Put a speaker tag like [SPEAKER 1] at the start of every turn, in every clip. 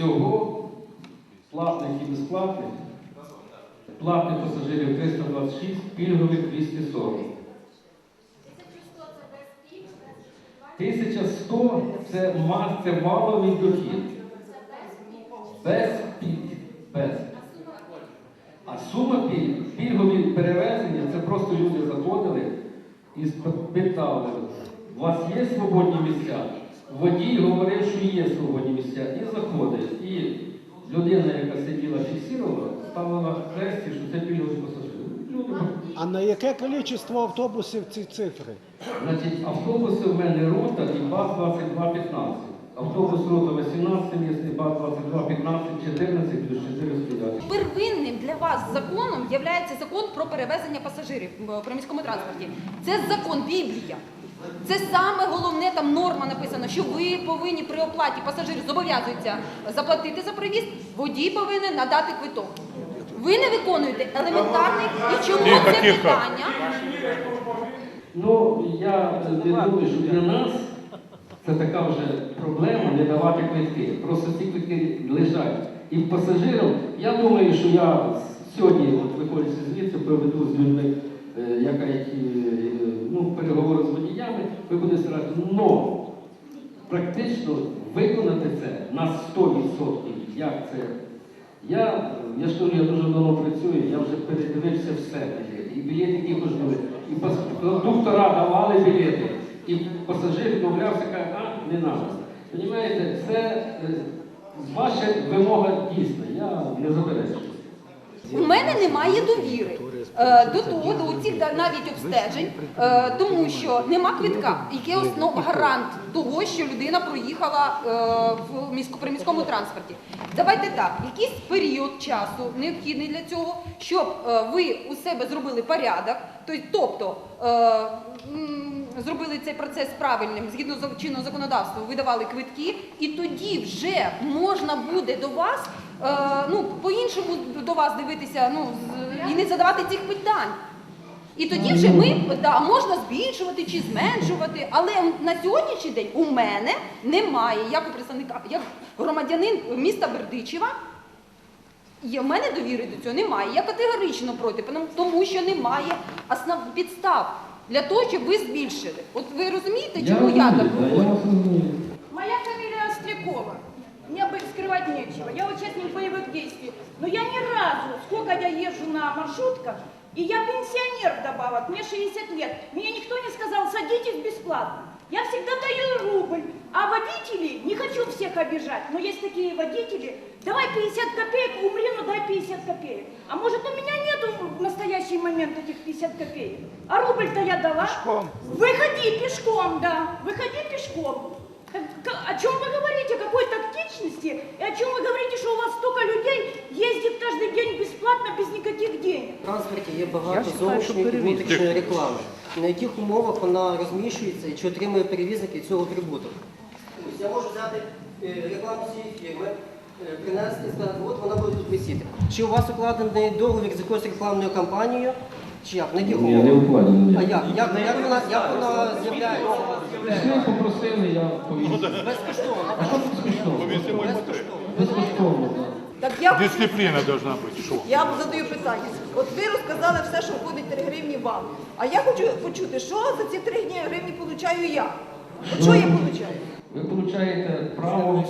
[SPEAKER 1] Всього платних і безплатних, платних пасажирів 326, пільгових 240. 1100 це, це валовий дохід. Без пільг. Без. А сума пільг, пільгові перевезення, це просто люди заходили і питали, у вас є свободні місця? Водій говорив, що є свободні місця, і заходить. І людина, яка сиділа фіксувала, ставила хресті, що це пільгові пасажири.
[SPEAKER 2] А на яке кількість автобусів ці цифри?
[SPEAKER 1] значить, автобуси в мене рота і БАЗ 2215. Автобус рота 18 місць, БАЗ 2215, 14 плюс 4 стоять.
[SPEAKER 3] Первинним для вас законом є закон про перевезення пасажирів в приміському транспорті. Це закон Біблія. Це саме головне там норма написана, що ви повинні при оплаті пасажирів зобов'язуються заплатити за проїзд, водій повинен надати квиток. Ви не виконуєте елементарний і чому це питання?
[SPEAKER 1] Ну, я не думаю, що для нас це така вже проблема не давати квитки. Просто ці квитки лежать. І пасажирам, я думаю, що я сьогодні, от виходячи звідси, проведу з людьми е, яка, які, е, ну, переговори з водіями, ви будете старатися. Но практично виконати це на 100%. Як це? Я, я ж кажу, я дуже давно працюю, я вже передивився все білети. І білети були. І пас- кондуктора давали білети. І пасажир відмовлявся, каже, а, не треба. Понімаєте, це е, ваша вимога дійсна, я не заперечую.
[SPEAKER 3] У мене немає довіри до того, до цих навіть обстежень, е, тому що нема квитка, який основ гарант того, що людина проїхала е, в місько міському транспорті. Давайте так, якийсь період часу необхідний для цього, щоб е, ви у себе зробили порядок, то- тобто. е, Зробили цей процес правильним згідно з чинного законодавства, видавали квитки, і тоді вже можна буде до вас е, ну, по-іншому до вас дивитися ну, з- і не задавати цих питань. І тоді вже ми да, можна збільшувати чи зменшувати, але на сьогоднішній день у мене немає, як у представника, як громадянин міста Бердичева, в мене довіри до цього немає. Я категорично проти, тому- що немає основ підстав для того, щоб ви збільшили. От ви розумієте, чому я, так
[SPEAKER 1] я
[SPEAKER 3] говорю?
[SPEAKER 1] розумію.
[SPEAKER 4] Моя нечего. Я участник боевых действий. Но я ни разу, сколько я езжу на маршрутках, и я пенсионер вдобавок, мне 60 лет, мне никто не сказал, садитесь бесплатно. Я всегда даю рубль, а водителей, не хочу всех обижать, но есть такие водители, давай 50 копеек, умри, но дай 50 копеек. А может у меня нету в настоящий момент этих 50 копеек? А рубль-то я дала. Выходи пешком, да, выходи пешком. Так, к- О чем вы говорите? О какой тактичности? И о чем вы говорите, что у вас столько людей ездит каждый день бесплатно, без никаких денег?
[SPEAKER 5] В транспорті є багато зовнішньої і внутрішньої реклами, на яких умовах вона розміщується і чи отримує перевізник від цього прибуток. Тобто я можу взяти е, рекламу цієї фірми, е, принести і сказати, от вона буде тут висіти. Чи у вас укладений договір з якоюсь рекламною кампанією, чи як? На яких
[SPEAKER 1] Ні, не укладено.
[SPEAKER 5] А як? Як, як вона, як вона з'являється?
[SPEAKER 1] Пішли, попросили, я повіз.
[SPEAKER 5] Безкоштовно.
[SPEAKER 1] А що тут? Безкоштовно, так.
[SPEAKER 6] Я,
[SPEAKER 7] Дисципліна должна бути. Що?
[SPEAKER 6] я вам задаю питання. От ви розказали все, що входить 3 гривні вам. А я хочу почути, що за ці 3 гривні получаю я. От що я получаю?
[SPEAKER 1] Ви получаєте право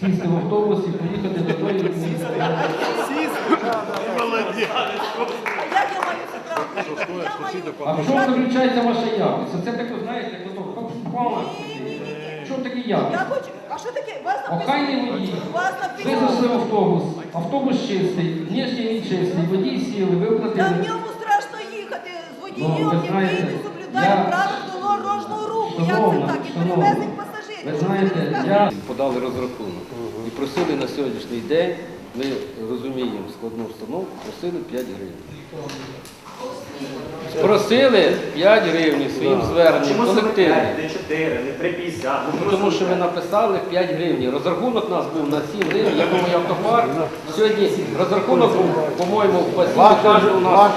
[SPEAKER 1] сісти в автобус і поїхати до тої.
[SPEAKER 6] А як я маю це
[SPEAKER 1] А в чому заключається ваша якість? Це таке, знаєте, попала. Що таке
[SPEAKER 6] Я
[SPEAKER 1] якість?
[SPEAKER 6] А що таке? Вас
[SPEAKER 1] Охайний водій. Ви зайшли в автобус, автобус чистий, внешній він чистий, водій сіли, ви
[SPEAKER 6] Та в ньому страшно їхати з
[SPEAKER 1] Ну,
[SPEAKER 6] водієм, який не соблюдає
[SPEAKER 1] я-
[SPEAKER 6] правил дорожнього руху. Як це так? І перевезень пасажирів.
[SPEAKER 1] Ви знаєте, я подали розрахунок і просили на сьогоднішній день, ми розуміємо складну установку, просили 5 гривень. Просили 5 гривень своїм зверненням
[SPEAKER 8] Чому саме
[SPEAKER 1] колективним.
[SPEAKER 8] 5, не 4, не 3,50? Ну,
[SPEAKER 1] Ну,
[SPEAKER 8] просто
[SPEAKER 1] Тому що ви
[SPEAKER 8] п'ять.
[SPEAKER 1] написали 5 гривень. Розрахунок у нас був на 7 гривень. Я думаю, автопарк. Сьогодні розрахунок був, по-моєму, в пасіві каже у нас.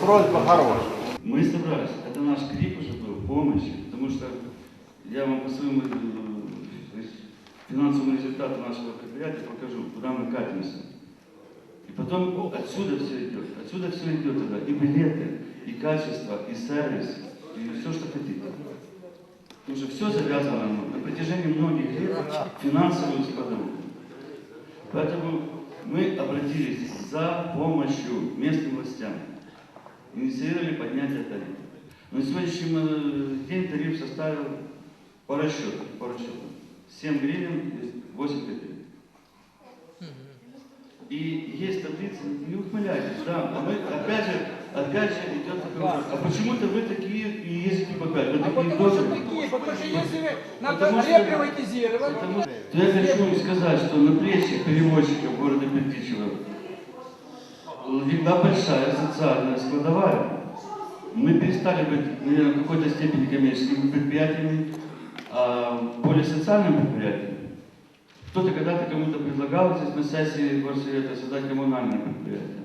[SPEAKER 7] просьба хороша.
[SPEAKER 9] Мы собрались. Это наш крик уже был, помощи. Потому что я вам по своему э, то есть, финансовый результат нашего предприятия покажу, куда мы катимся. И потом отсюда все идет. Отсюда все идет туда. И билеты, и качество, и сервис, и все, что хотите. Потому что все завязано на протяжении многих лет в финансовую складовую. Поэтому мы обратились за помощью местным властям. Инициировали поднятие тарифа. На сегодняшний э, день тариф составил по расчету, по расчету 7 гривен и 8 копеек. И есть таблица, не ухмыляйтесь, да, а мы опять же, опять же идет такой вопрос, а почему-то вы такие и ездите по пять, вы такие добрые.
[SPEAKER 10] Потому что если вы надо
[SPEAKER 9] Потому что-
[SPEAKER 10] реприватизировать,
[SPEAKER 9] Потому что я хочу сказать, что на плечах перевозчиков города Бердичева легла большая социальная складовая. Мы перестали быть, наверное, в какой-то степени коммерческими предприятиями, а более социальным предприятием. Кто-то когда-то кому-то предлагал здесь на сессии горсовета создать коммунальное предприятие.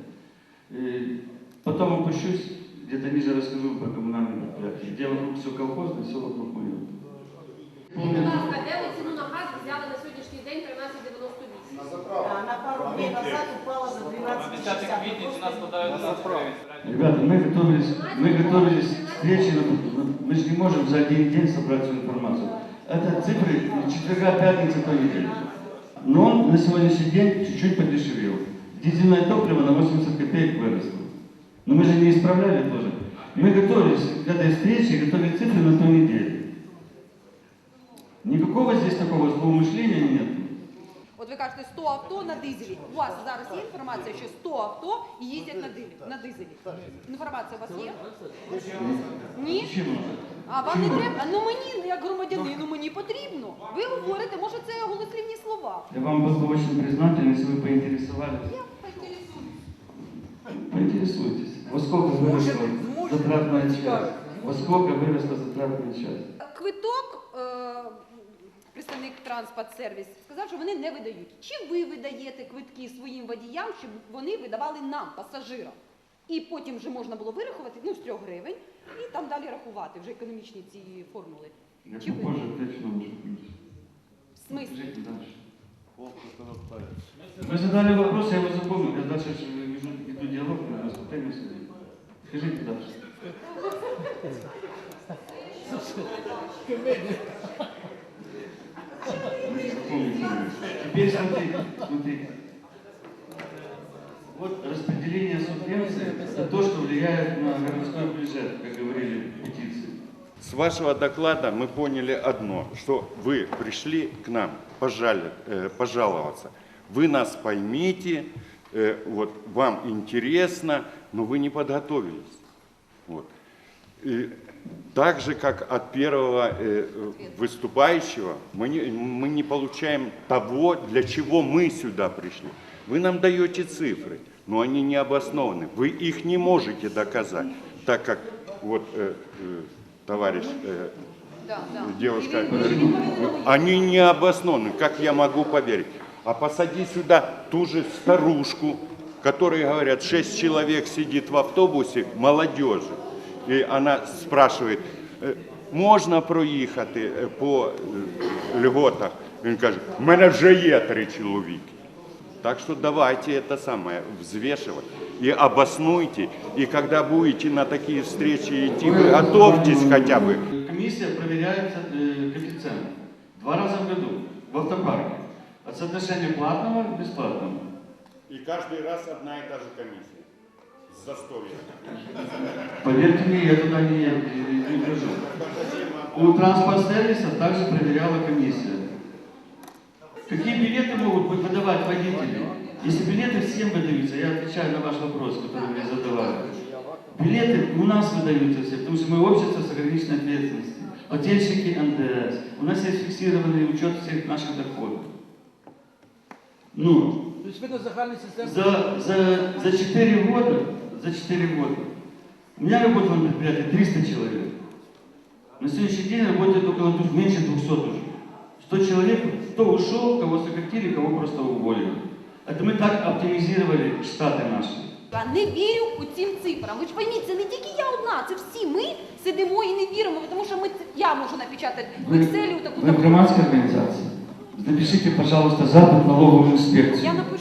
[SPEAKER 9] И потом опущусь, где-то ниже расскажу про коммунальное предприятие. Где вокруг все колхозное, все вокруг мое.
[SPEAKER 11] Будь ласка, де ви ціну на газ взяли на сьогоднішній день 13,98?
[SPEAKER 6] На пару днів назад упала за 12,60.
[SPEAKER 9] Ребята, мы готовились, мы готовились к встрече, но мы же не можем за один день собрать всю информацию. Это цифры четверга, пятница, то недели. Но он на сегодняшний день чуть-чуть подешевел. Дизельное топливо на 80 копеек выросло. Но мы же не исправляли тоже. Мы готовились к этой встрече, готовили цифры на той неделе. Никакого здесь такого злоумышления нет.
[SPEAKER 3] От ви кажете 100 авто на дизелі. У вас зараз є інформація, що 100 авто їздять на дизелі. На дизелі. Інформація у вас є? Ні?
[SPEAKER 9] Почему?
[SPEAKER 3] А вам не треба? Ну мені, як громадянину, мені потрібно. Ви говорите, може це голослівні слова.
[SPEAKER 9] Я вам был бы очень признателен, если вы поинтересовались.
[SPEAKER 3] Я поінтересуюсь.
[SPEAKER 9] Поинтересуйтесь, во сколько выросла затратная часть? Во сколько выросла затратная часть?
[SPEAKER 3] Квиток, е, представник транспорт-сервіс, сказав, що вони не видають. Чи ви видаєте квитки своїм водіям, щоб вони видавали нам, пасажирам? І потім вже можна було вирахувати ну, з трьох гривень і там далі рахувати вже економічні ці формули.
[SPEAKER 9] Я
[SPEAKER 3] Чи ви? В смислі?
[SPEAKER 9] Вы задали вопрос, я его запомнил. Я дальше веду, веду диалог на выступление судей. Скажите дальше. Теперь смотрите, смотрите. Вот распределение субвенций – это то, что влияет на городской бюджет, как говорили петиции.
[SPEAKER 12] С вашего доклада мы поняли одно, что вы пришли к нам пожали- э, пожаловаться. Вы нас поймите, э, вот, вам интересно, но вы не подготовились. Вот. И так же, как от первого э, выступающего, мы не, мы не получаем того, для чего мы сюда пришли. Вы нам даете цифры, но они не обоснованы. Вы их не можете доказать, так как вот э, э, товарищ э,
[SPEAKER 3] Да, да.
[SPEAKER 12] девушка,
[SPEAKER 3] І він-
[SPEAKER 12] говорит,
[SPEAKER 3] він повинен логічно.
[SPEAKER 12] они не обоснованы, как я могу поверить? А посади сюда ту же старушку, которые говорят, шесть человек сидит в автобусе, молодежи, и она спрашивает, «Е, можна проїхати е, по е, льготах? Він каже, в мене вже є три чоловіки. Так что давайте это самое взвешивать и обоснуйте. И когда будете на такие встречи идти, вы готовьтесь хотя бы
[SPEAKER 9] Комиссия проверяет э, коэффициент два раза в году в автопарке. От соотношения платного к бесплатному.
[SPEAKER 12] И каждый раз одна и та же комиссия. Застолья.
[SPEAKER 9] Поверьте мне, я туда не, не, хожу. У транспорт-сервиса также проверяла комиссия. Какие билеты могут вы- выдавать водители? Если билеты всем выдаются, я отвечаю на ваш вопрос, который вы мне задавали. Билеты у нас выдаются все, потому что мы общество с ограниченной ответственностью. Плательщики НДС. У нас есть фиксированный учет всех наших доходов. Ну,
[SPEAKER 10] то есть ви на
[SPEAKER 9] за, за, за 4 года, за 4 года, у меня работало на предприятии 300 человек. На сегодняшний день работает около двух- меньше 200 уже. 100 человек, кто ушел, кого сократили, кого просто уволили. Это мы так оптимизировали штаты наши.
[SPEAKER 3] Я не вірю у цим цифрам. Ви ж пойміть, це не тільки я одна, це всі ми сидимо і не віримо, тому що ми це- я можу напечатати в Excel таку
[SPEAKER 9] вы громадская организация? Напишите, пожалуйста, запит в налоговую
[SPEAKER 3] Я
[SPEAKER 9] инспекцию.
[SPEAKER 3] напишу.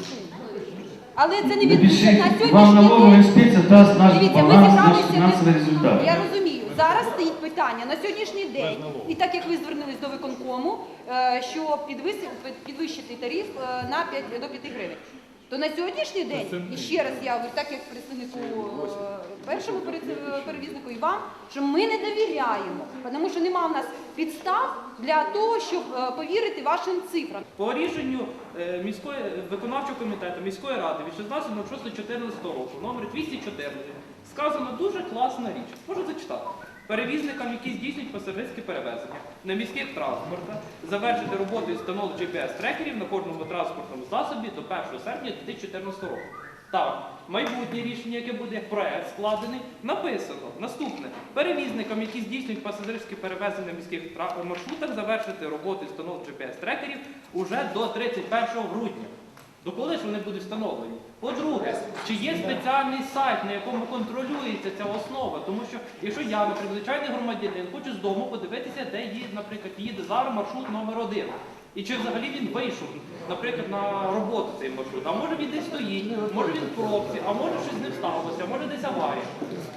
[SPEAKER 3] Але це не відбудеться на
[SPEAKER 9] Напишите, вам
[SPEAKER 3] сьогоднішній
[SPEAKER 9] інспекція
[SPEAKER 3] день.
[SPEAKER 9] наш
[SPEAKER 3] Дивіться, ми
[SPEAKER 9] баланс, наш
[SPEAKER 3] зібралися.
[SPEAKER 9] результат.
[SPEAKER 3] Я розумію. Зараз стоїть питання на сьогоднішній день, і так як ви звернулись до виконкому, е, що підвиси- підвищити тариф е, на 5 до 5 гривень. То на сьогоднішній день, і ще раз я говорю, так як представнику е, першому перевізнику і вам, що ми не довіряємо, тому що немає в нас підстав для того, щоб е, повірити вашим цифрам.
[SPEAKER 13] По рішенню е, міської виконавчого комітету міської ради від 16.06.14 року, номер 214, сказано дуже класна річ. Можу зачитати. Перевізникам, які здійснюють пасажирські перевезення на міських транспортах, завершити роботу із встановлення GPS-трекерів на кожному транспортному засобі до 1 серпня 2014 року. Так, майбутнє рішення, яке буде як проект складений, написано наступне: перевізникам, які здійснюють пасажирські перевезення на міських маршрутах, завершити роботу із встановлення GPS-трекерів уже до 31 грудня. До коли ж вони будуть встановлені? По-друге, чи є спеціальний сайт, на якому контролюється ця основа? Тому що якщо я, наприклад, звичайний громадянин, хочу з дому подивитися, де їде, наприклад, їде зараз маршрут номер один. І чи взагалі він вийшов, наприклад, на роботу цей маршрут. А може він десь стоїть, може він в пробці, а може щось з ним сталося, може десь аварія.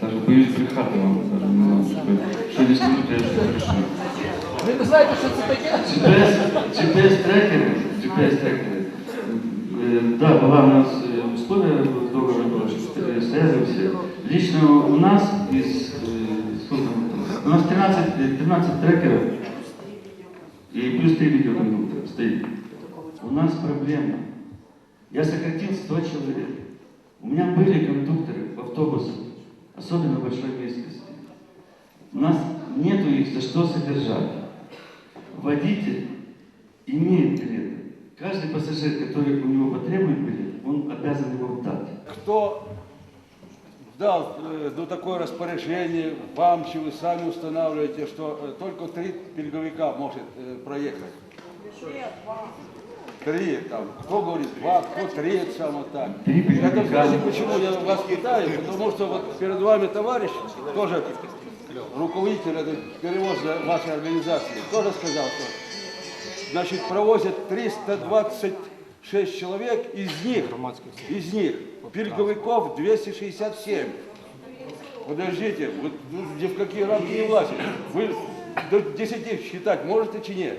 [SPEAKER 9] Даже боюсь брехати вам. Що не скажу, то я все решу.
[SPEAKER 10] Ви не знаєте, що це таке?
[SPEAKER 9] GPS, GPS-трекеры, GPS-трекеры, э, да, была у нас э, Условия что э, все. Лично у нас из, э, сколько у нас 13, э, 13 трекеров и плюс 3 видеокомпьютера стоит. У нас проблема. Я сократил 100 человек. У меня были кондукторы в автобусах, особенно в большой местности. У нас нету их за что содержать. Водитель имеет билет. Каждый пассажир, который у него потребует билет, он обязан его дать.
[SPEAKER 10] Хто дав е, ну, такое распоряжение вам, чи ви самі устанавливаете, що е, тільки три пільговика може е, проїхати? Три, там, кто говорит два, кто треть, само так.
[SPEAKER 9] Три
[SPEAKER 10] Это
[SPEAKER 9] пільговика.
[SPEAKER 10] знаете, почему я вас питаю? Потому что вот перед вами товарищ, тоже руководитель этой перевоза вашей организации, тоже сказал, что значит, провозят 326 человек, из них, из них Пельговиков 267. Подождите, вы ни в какие рамки не влазит. Вы до 10 считать можете чи нет?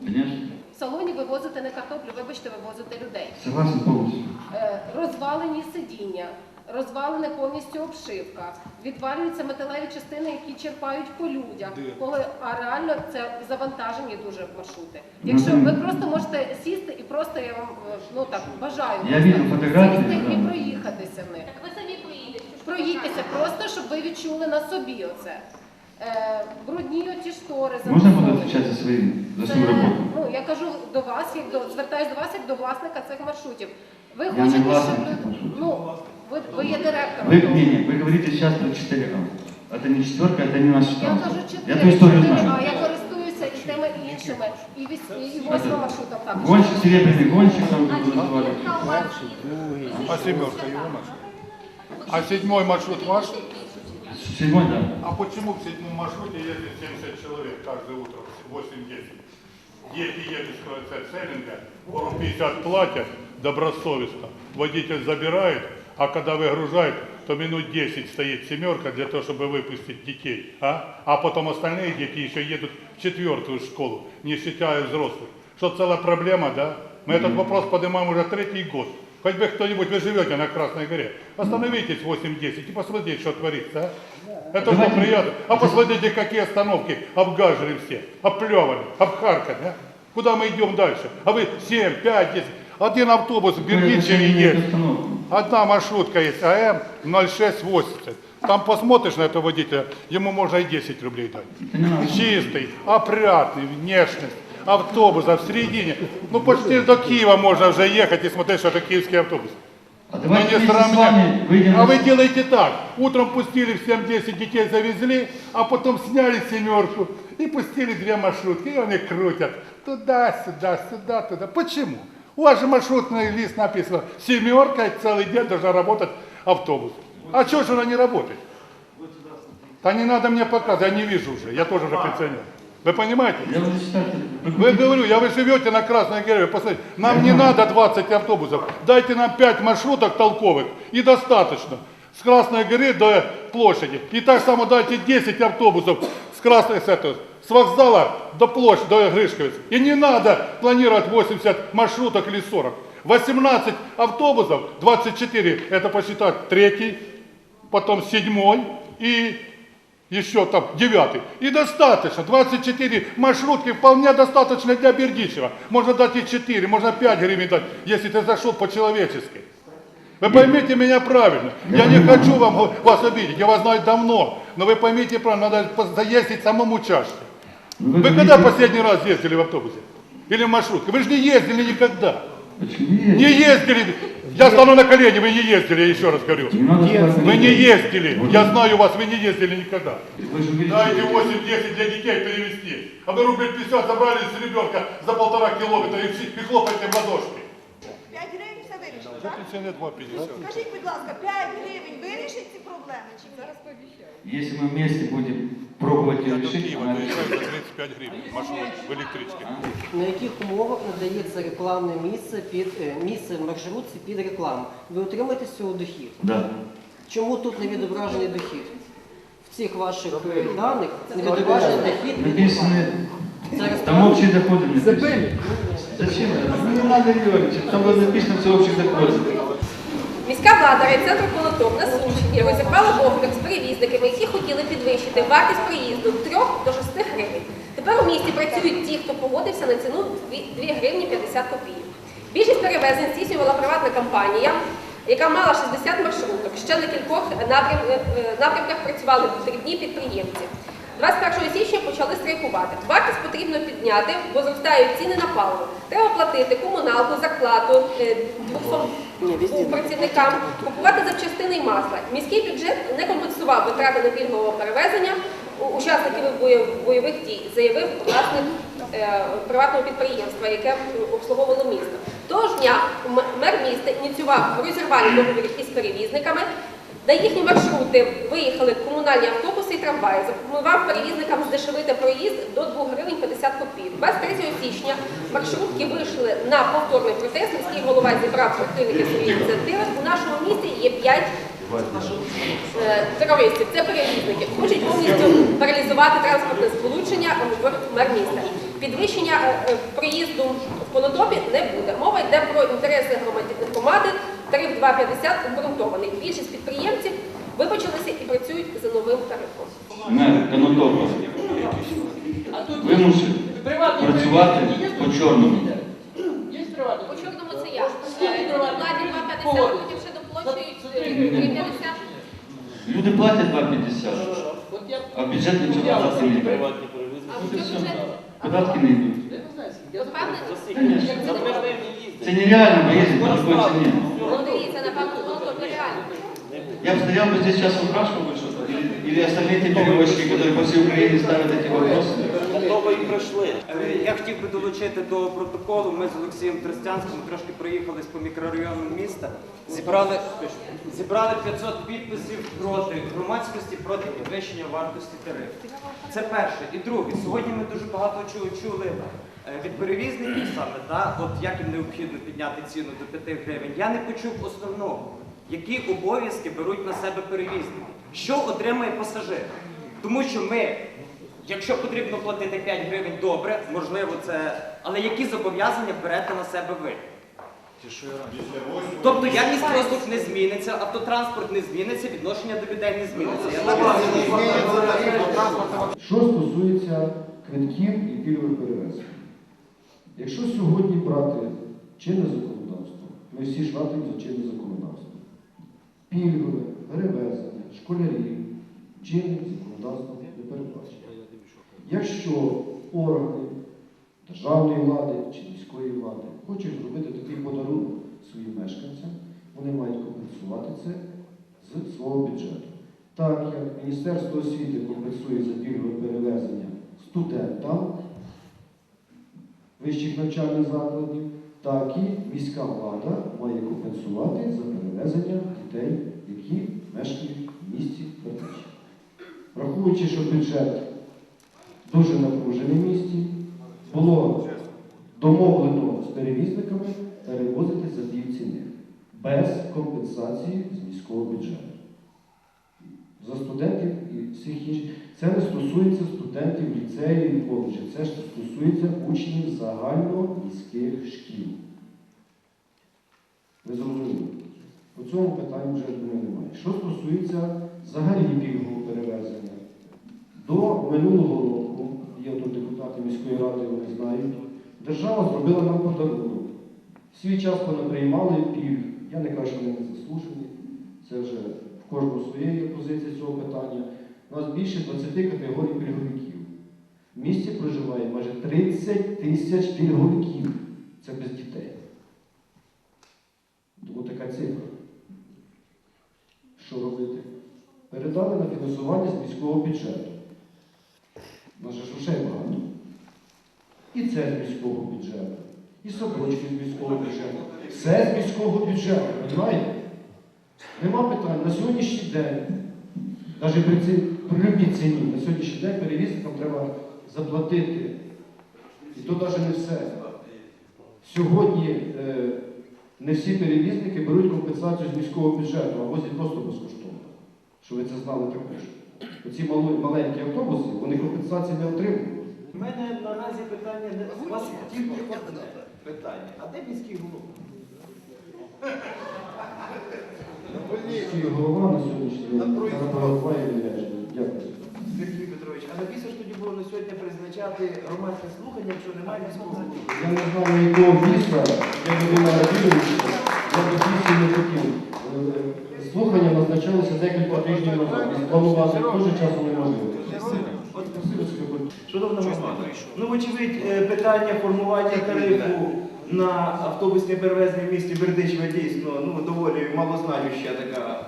[SPEAKER 9] Конечно.
[SPEAKER 11] В салоні вивозите не картоплю, вибачте, вивозите людей.
[SPEAKER 9] Согласен полностью.
[SPEAKER 11] Е, Розвалені сидіння, розвалена повністю обшивка, відвалюються металеві частини, які черпають по людях. Коли а реально це завантажені дуже маршрути. Якщо ви просто можете сісти і просто я вам е, ну так бажаю
[SPEAKER 9] Я фотографії,
[SPEAKER 11] сісти і проїхатися в них.
[SPEAKER 4] Так ви самі поїдете.
[SPEAKER 11] Проїдьтеся просто, щоб ви відчули на собі оце. Е, брудні оті штори
[SPEAKER 9] Можно буду
[SPEAKER 11] замасовані.
[SPEAKER 9] отвечать за за свою работу?
[SPEAKER 11] ну, я кажу до вас, як до звертаюся до вас як до власника цих маршрутів. Ви
[SPEAKER 9] Я
[SPEAKER 11] хочете,
[SPEAKER 9] не власник
[SPEAKER 11] щоб ну ви, ви є директором.
[SPEAKER 9] Вы,
[SPEAKER 11] того.
[SPEAKER 9] не, не, вы говорите сейчас про 4 а. Это не четверка, это не наш
[SPEAKER 11] Я
[SPEAKER 9] штамп.
[SPEAKER 11] кажу
[SPEAKER 9] Я
[SPEAKER 11] чотири,
[SPEAKER 9] ту историю
[SPEAKER 11] чотири,
[SPEAKER 9] знаю.
[SPEAKER 11] а я користуюся і тими і іншими, і віс- і восьмим маршрутом також.
[SPEAKER 9] Гонщик, серебряный гонщик там его называли.
[SPEAKER 7] А семерка его наша? А седьмой маршрут ваш?
[SPEAKER 9] Седьмой, да.
[SPEAKER 7] А почему в седьмом маршруте ездит 70 человек каждое утро в 8-10? Дети едут с Целлинга, по 50 платят добросовестно, водитель забирает, а когда выгружает, то минут 10 стоит семерка для того, чтобы выпустить детей. А, а потом остальные дети еще едут в четвертую школу, не считая взрослых. Что целая проблема, да? Мы этот вопрос поднимаем уже третий год. Хоть бы кто-нибудь, вы живете на Красной горе, остановитесь в 8-10 и посмотрите, что творится. А? Это что приятно. А посмотрите, какие остановки обгажены все, оплеваны, обхарканы. А? Куда мы идем дальше? А вы 7, 5, 10. Один автобус в Берлинчеве едет. Одна маршрутка есть, АМ 0680. Там посмотришь на этого водителя, ему можно и 10 рублей дать. Чистый, опрятный, внешность. Автобуса в середине. Ну почти до Киева можно уже ехать и смотреть, что это киевский автобус.
[SPEAKER 9] А давайте
[SPEAKER 7] не
[SPEAKER 9] вместе с
[SPEAKER 7] сравняем.
[SPEAKER 9] вами выйдем
[SPEAKER 7] А вы делаете так. Утром пустили всем 10 детей, завезли, а потом сняли семерку и пустили две маршрутки. И они крутят. Туда, сюда, сюда, туда. Почему? У вас же маршрутный лист написано. Семерка целый день должна работать автобус. А чего же она не работает? Да не надо мне показывать, я не вижу уже. Я тоже уже пенсионер. Вы понимаете?
[SPEAKER 9] Я уже читатель.
[SPEAKER 7] Вы говорю, я вы живете на Красной Горе, посмотрите, нам не надо 20 автобусов, дайте нам 5 маршруток толковых и достаточно. С Красной горы до площади. И так само дайте 10 автобусов с Красной с, этого, с вокзала до площади, до Гришковиц. И не надо планировать 80 маршруток или 40. 18 автобусов, 24, это посчитать третий, потом седьмой и еще там девятый. И достаточно. 24 маршрутки вполне достаточно для Бердичева. Можно дать и 4, можно 5 гривен дать, если ты зашел по-человечески. Вы поймите меня правильно. Я не хочу вам, вас обидеть, я вас знаю давно. Но вы поймите правильно, надо заездить самому чаще.
[SPEAKER 9] Вы
[SPEAKER 7] Вы
[SPEAKER 9] говорите-
[SPEAKER 7] когда последний раз ездили в автобусе? Или в маршрутке? Вы же не ездили никогда.
[SPEAKER 9] Почему
[SPEAKER 7] Не ездили. Я стану на колени, вы не ездили, я еще раз говорю.
[SPEAKER 9] Не надо сказать,
[SPEAKER 7] Вы не
[SPEAKER 9] что-
[SPEAKER 7] ездили. Я знаю вас, вы не ездили никогда.
[SPEAKER 9] Вы же говорите,
[SPEAKER 7] Дайте
[SPEAKER 9] что-
[SPEAKER 7] 8-10 для детей перевести. А вы рубль 50 забрали с ребенка за полтора километра и, все- и хлопаете в ладошки.
[SPEAKER 6] 5 гривень все вирішить,
[SPEAKER 7] За
[SPEAKER 6] так?
[SPEAKER 7] пенсионер 2,50.
[SPEAKER 6] Скажіть, будь ласка, 5 гривень вирішить ці проблеми чи ні? Зараз
[SPEAKER 9] Если мы вместе будем пробовать ее
[SPEAKER 7] Я до
[SPEAKER 9] решить,
[SPEAKER 7] Киева
[SPEAKER 9] она
[SPEAKER 7] доезжаю
[SPEAKER 9] решится.
[SPEAKER 7] за 35 гривен маршрут в электричке.
[SPEAKER 5] На яких умовах надається рекламне місце під е, місце в маршрутці під рекламу? Ви отримаєте з цього дохід?
[SPEAKER 9] Да.
[SPEAKER 5] Чому тут не відображений дохід? В цих ваших е, даних не відображений дохід від
[SPEAKER 9] Написаны,
[SPEAKER 5] Зараз
[SPEAKER 9] там общие доходы написаны. Зачем? Ну, Не надо ерничать, там вот написано все общих доходов.
[SPEAKER 11] Міська влада райцентру Конотоп на Сумщині розірвала договір з перевізниками, які хотіли підвищити вартість проїзду з 3 до 6 гривень. Тепер у місті працюють ті, хто погодився на ціну 2 гривні 50 копійок. Більшість перевезень здійснювала приватна компанія, яка мала 60 маршруток. Ще на кількох е, напрямках працювали дрібні підприємці. 21 січня почали страйкувати. Вартість потрібно підняти, бо зростають ціни на паливо. Треба платити комуналку, зарплату е, 200 працівникам, купувати запчастини і масла. Міський бюджет не компенсував витрати на пільгового перевезення учасників бойових дій, заявив власник е, приватного підприємства, яке обслуговувало місто. Того ж дня мер міста ініціював розірвання договорів із перевізниками. На їхні маршрути виїхали комунальні автобуси і трамваї. Запропонував перевізникам здешевити проїзд до 2 гривень 50 копійок. 23 січня маршрутки вийшли на повторний протест. Міський голова зібрав прихильників своєї ініціативи. У нашому місті є 5 е, терористів. Це перевізники. Хочуть повністю паралізувати транспортне сполучення, говорить мер міста. Підвищення е, е, проїзду в Конотопі не буде. Мова йде про інтереси громади. Тариф 2,50 обґрунтований. Більшість підприємців вибачилися і працюють за новим тарифом.
[SPEAKER 9] Мер Конотопа вимушений працювати по чорному.
[SPEAKER 11] По чорному це я. Владі 2,50, потім ще доплачують е, 3,50.
[SPEAKER 9] Люди платять 2,50, а бюджет нічого платити не йде.
[SPEAKER 11] А
[SPEAKER 9] От і
[SPEAKER 11] в
[SPEAKER 9] все. Податки не йдуть.
[SPEAKER 11] Впевнений?
[SPEAKER 9] Це нереально поїздити по такой ціні.
[SPEAKER 11] Ну, Дивіться, напевно, в Конотопі реально.
[SPEAKER 9] Я бы стоял бы здесь сейчас упрашивал бы что-то, или, или остальные те перевозчики, которые по всей Украине ставят эти вопросы.
[SPEAKER 14] Е, Я хотів би долучити до протоколу. Ми з Олексієм Тростянським трошки проїхались по мікрорайонам міста. Зібрали, зібрали 500 підписів проти громадськості, проти підвищення вартості тарифів. Це перше. І друге, сьогодні ми дуже багато чули, чули е, від перевізників саме, да, от як їм необхідно підняти ціну до 5 гривень. Я не почув основного. Які обов'язки беруть на себе перевізники? Що отримає пасажир? Тому що ми Якщо потрібно платити 5 гривень, добре, можливо, це. Але які зобов'язання берете на себе ви? Тобто якість послуг не зміниться, автотранспорт не зміниться, відношення до людей не зміниться. Я так
[SPEAKER 15] Що стосується квитків і пільгових перевезень. Якщо сьогодні брати чинне законодавство, ми всі ж за чинне законодавство. Пільгове, перевезення, школярів, чинним законодавством не передбачено. Якщо органи державної влади чи міської влади хочуть зробити такий подарунок своїм мешканцям, вони мають компенсувати це з свого бюджету. Так як Міністерство освіти компенсує за пільгове перевезення студентам вищих навчальних закладів, так і міська влада має компенсувати за перевезення дітей, які мешкають в місті Бердичів. Враховуючи, що бюджет дуже напружене в місті. Було домовлено з перевізниками перевозити за пів ціни без компенсації з міського бюджету. За студентів і всіх інших. Це не стосується студентів ліцеїв і коледжів, це ж стосується учнів загальноміських шкіл. Ви зрозуміли? По цьому питанню вже немає. Що стосується взагалі пільгового перевезення, до минулого року, є тут депутати міської ради, вони знають, держава зробила нам подарунок. Свій час понаприймали пільг. Я не кажу, що вони не заслужені. Це вже в кожного своя є позиція цього питання. У нас більше 20 категорій пільговиків. В місті проживає майже 30 тисяч пільговиків. Це без дітей. Тому така цифра. Що робити? Передали на фінансування з міського бюджету. У нас же грошей багато. І це з міського бюджету, і садочки з міського бюджету. Все з міського бюджету, розумієте? Нема питань. На сьогоднішній день, навіть при, ці, любій ціні, на сьогоднішній день перевізникам треба заплатити. І то навіть не все. Сьогодні е, не всі перевізники беруть компенсацію з міського бюджету, а возять просто безкоштовно. Щоб ви це знали також. Оці мали- маленькі автобуси, вони компенсації не отримують.
[SPEAKER 16] У мене наразі питання не у вас тільки одне питання. А де міський голова?
[SPEAKER 15] Міський голова на сьогоднішній день перебуває. Дякую.
[SPEAKER 16] Сергій Петрович, а навіщо ж тоді було на сьогодні призначати громадське слухання, якщо немає міського голови?
[SPEAKER 15] Я не знаю, якого міста, я людина радіююча, я до місті не хотів. Е, Слухання назначалися декілька тижнів назад. І спланувати теж часу неможливо.
[SPEAKER 16] Шановна громада, ну вочевидь е, питання формування тарифу на автобусні перевезення в місті Бердичеве дійсно ну, доволі малознаюча така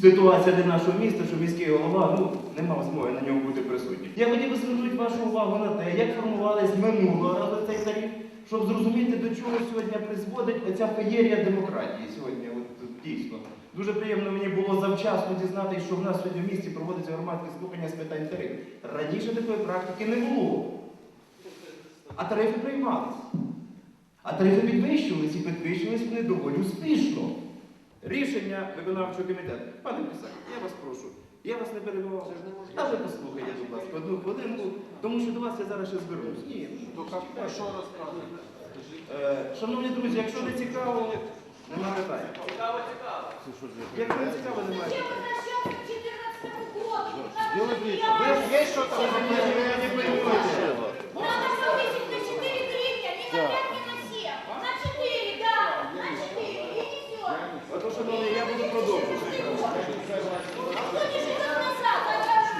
[SPEAKER 16] ситуація для нашого міста, що міський голова ну, не мав змоги на ньому бути присутнім. Я хотів би звернути вашу увагу на те, як формувалась минулого разу цей тариф, щоб зрозуміти, до чого сьогодні призводить оця феєрія демократії сьогодні. Дійсно. Дуже приємно мені було завчасно дізнатися, що в нас сьогодні в місті проводиться громадське слухання з питань тарифів. Раніше такої практики не було. А тарифи приймались. А тарифи підвищувались і підвищувались вони доволі успішно. Рішення виконавчого комітету. Пане Писак, я вас прошу. Я вас не перебував. Ви послухайте, будь ласка, одну хвилинку, тому що до вас я зараз ще звернусь. Ні, що розказувати? Шановні друзі, якщо не цікаво, немає питань. Цікаво, цікаво. Якщо не цікаво, немає. Ви є що там? Я не понимаю.
[SPEAKER 4] Надо повысить на 4 гривня, не на 5, не на 7. На 4, да, на 4. И несет.
[SPEAKER 16] Ото, шановні, я буду продовжувати.
[SPEAKER 4] А кто не живет назад, а я вперед.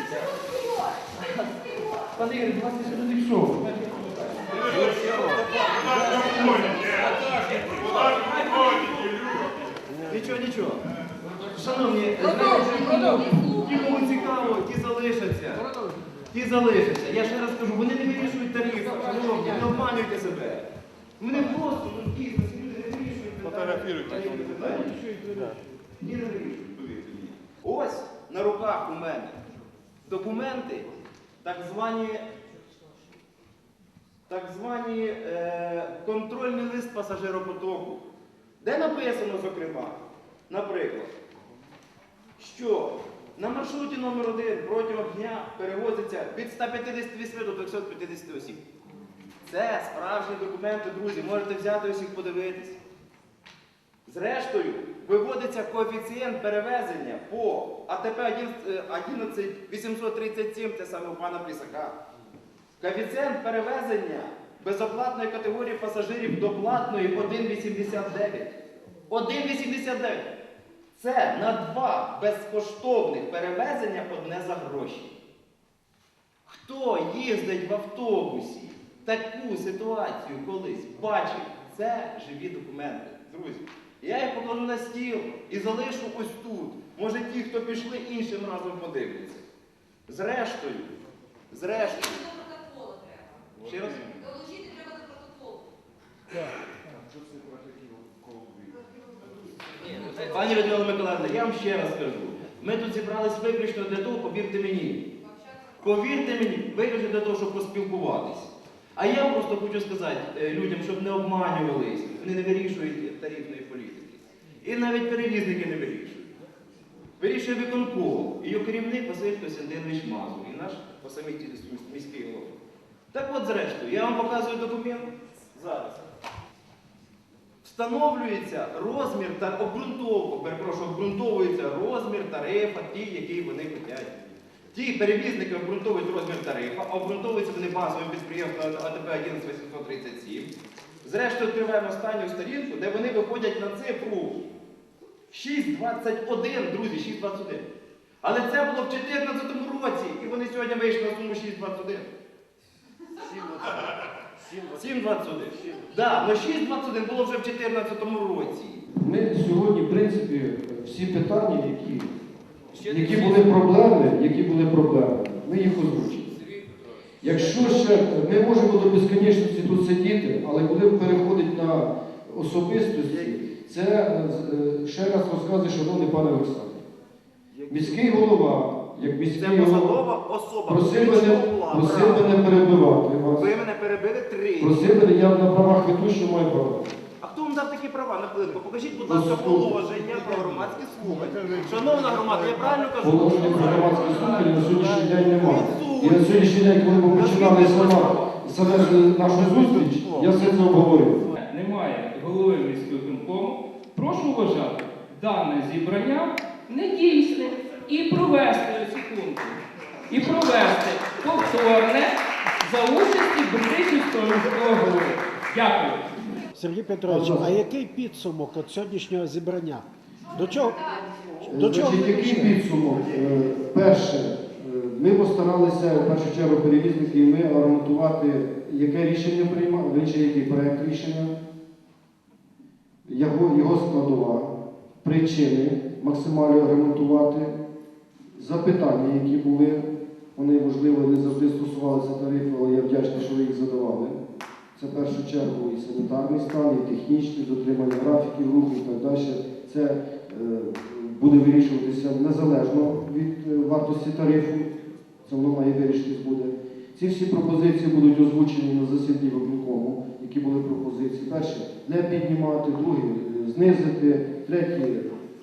[SPEAKER 16] Пане Ігор, до вас я сюди не йшов. Нічого, нічого. Шановні, знаєте, ті, кому цікаво, ті залишаться. Ті залишаться. Я ще раз кажу, вони не вирішують тариф. Шановні, не обманюйте себе. Вони просто, ну дійсно, люди не вирішують
[SPEAKER 7] Фотографіруйте.
[SPEAKER 16] Ні, не вирішують, повірте мені. Ось на руках у мене документи, так звані так звані е, контрольний лист пасажиропотоку, де написано, зокрема, наприклад, що на маршруті номер 1 протягом дня перевозиться від 158 до 250 осіб. Це справжні документи, друзі, можете взяти усіх подивитись. Зрештою, виводиться коефіцієнт перевезення по АТП 11837, це саме у пана Плісака. Коефіцієнт перевезення безоплатної категорії пасажирів до платної 1,89. 1,89. Це на два безкоштовних перевезення одне за гроші. Хто їздить в автобусі таку ситуацію колись бачив, це живі документи. Друзі, покладу на стіл і залишу ось тут. Може ті, хто пішли, іншим разом подивляться. Зрештою, зрештою. Ще раз?
[SPEAKER 3] Доложити треба до протоколу.
[SPEAKER 16] Пані Людмила Миколаївна, я вам ще раз кажу. Ми тут зібрались виключно для того, повірте мені, Повірте мені, ви вже для того, щоб поспілкуватися. А я просто хочу сказати е, людям, щоб не обманювались, вони не вирішують тарифної. І навіть перевізники не вирішують. Вирішує виконком. І його керівник Василь Костянтинович Мазур, і наш посамітіль міський голова. Так от, зрештою, я вам показую документ зараз. Встановлюється розмір та обґрунтовку, перепрошую, обґрунтовується розмір тарифа, ті, який вони хочуть. Ті перевізники обґрунтовують розмір тарифа, обґрунтовуються вони базовим підприємством АТП 11837. Зрештою, відкриваємо останню сторінку, де вони виходять на цифру 6,21, друзі, 6,21. Але це було в 2014 році, і вони сьогодні вийшли на суму 6,21. 7,21. Так, але 6,21 було вже в 2014 році.
[SPEAKER 15] Ми сьогодні, в принципі, всі питання, які, які були проблеми, які були проблеми, ми їх озвучили. Якщо ще ми можемо до безконечності тут сидіти, але коли переходить на особистості, це е, ще раз розказує, шановний пане Олександр. Міський голова, як
[SPEAKER 16] Це
[SPEAKER 15] міський голова,
[SPEAKER 16] особа.
[SPEAKER 15] просив мене, просив мене перебивати вас.
[SPEAKER 16] Ви мене перебили три.
[SPEAKER 15] Просив мене, я на правах ведучого маю право.
[SPEAKER 16] А хто вам дав такі права на хвилинку? Покажіть, будь ласка, положення про громадські слухання. Шановна громада, я правильно кажу?
[SPEAKER 15] Положення про громадські слухання на сьогоднішній день немає. І на сьогоднішній день, коли ми починали саме нашу зустріч, я все це обговорив.
[SPEAKER 1] Немає голови міської виконкому. Прошу вважати дане зібрання недійсним і провести секунду. І провести повторне за участі Бердичівського міського голови. Дякую.
[SPEAKER 2] Сергій Петрович, а який підсумок от сьогоднішнього зібрання? До чого? До чого?
[SPEAKER 15] Значить, який підсумок? Е, Перше, е, ми постаралися в першу чергу перевізники і ми орієнтувати, яке рішення приймати, вичі який проєкт рішення, його, його складова, причини максимально ремонтувати, запитання, які були, вони, можливо, не завжди стосувалися тарифу, але я вдячний, що ви їх задавали. Це в першу чергу і санітарний стан, і технічний, дотримання графіків руху і так далі. Це е, буде вирішуватися незалежно від е, вартості тарифу. Це воно має вирішитись буде. Ці всі пропозиції будуть озвучені на засіданні виконкому, які були пропозиції. Перше, не піднімати, друге, знизити, третє,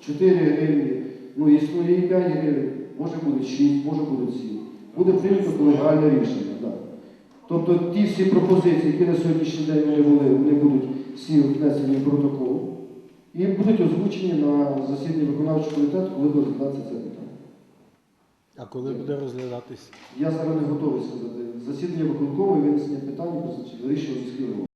[SPEAKER 15] 4 гривні, ну існує і 5 гривень, може буде 6, може буде 7. Буде прийнято колегіальне рішення. Да. Тобто ті всі пропозиції, які на сьогоднішній день вони були, вони будуть всі внесені в протокол і будуть озвучені на засіданні виконавчого комітету, коли буде розглядатися це питання.
[SPEAKER 2] А коли буде розглядатись?
[SPEAKER 15] Я зараз не готовий сказати. Засідання виконкому і винесення питань про вирішення міської голови.